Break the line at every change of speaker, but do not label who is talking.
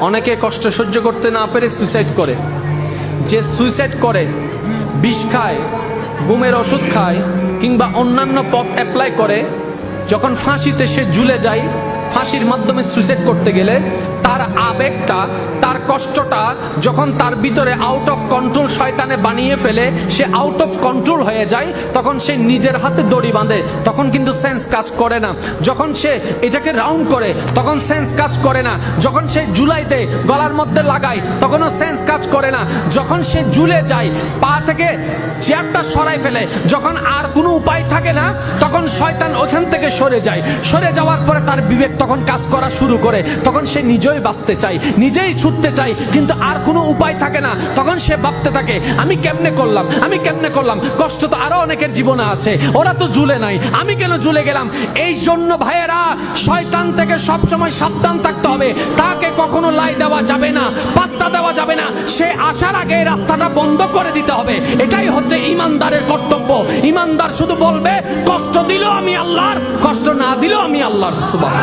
অনেকে কষ্ট সহ্য করতে না পেরে সুইসাইড করে। যে সুইসাইড করে, বিষ খায়, ঘুমের ওষুধ খায় কিংবা অন্যান্য পথ অ্যাপ্লাই করে, যখন ফাঁসিতে সে জুলে যায় ফাঁসির মাধ্যমে সুইসাইড করতে গেলে তার আবেগটা, তার কষ্টটা যখন তার ভিতরে আউট অফ কন্ট্রোল শয়তানে বানিয়ে ফেলে, সে আউট অফ কন্ট্রোল হয়ে যায়, তখন সে নিজের হাতে দড়ি বাঁধে, তখন কিন্তু সেন্স কাজ করে না। যখন সে এটাকে রাউন্ড করে, তখন সেন্স কাজ করে না। যখন সে জুলাইতে গলার মধ্যে লাগায়, তখনও সেন্স কাজ করে না। যখন সে জুলে যায়, পা থেকে চেয়ারটা সরাই ফেলে, যখন আর কোনো উপায় থাকে না, তখন শয়তান ওখান থেকে সরে যায়। সরে যাওয়ার পরে তার বিবেক তখন কাজ করা শুরু করে, তখন সে নিজেই বাঁচতে চায়, নিজেই ছুটতে চায়, কিন্তু আর কোনো উপায় থাকে না। তখন সে ভাবতে থাকে, আমি কেমনে করলাম, আমি কেমনে করলাম? কষ্ট তো আরও অনেকের জীবনে আছে, ওরা তো জুলে নাই, আমি কেন জুলে গেলাম? এই জন্য ভাইয়েরা, শয়তান থেকে সবসময় সাবধান থাকতে হবে। তাকে কখনো লাই দেওয়া যাবে না, পাত্তা দেওয়া যাবে না। সে আসার আগে রাস্তাটা বন্ধ করে দিতে হবে। এটাই হচ্ছে ইমানদারের কর্তব্য। ইমানদার শুধু বলবে, কষ্ট দিলেও আমি আল্লাহর, কষ্ট না দিলেও আমি আল্লাহর সুবাহ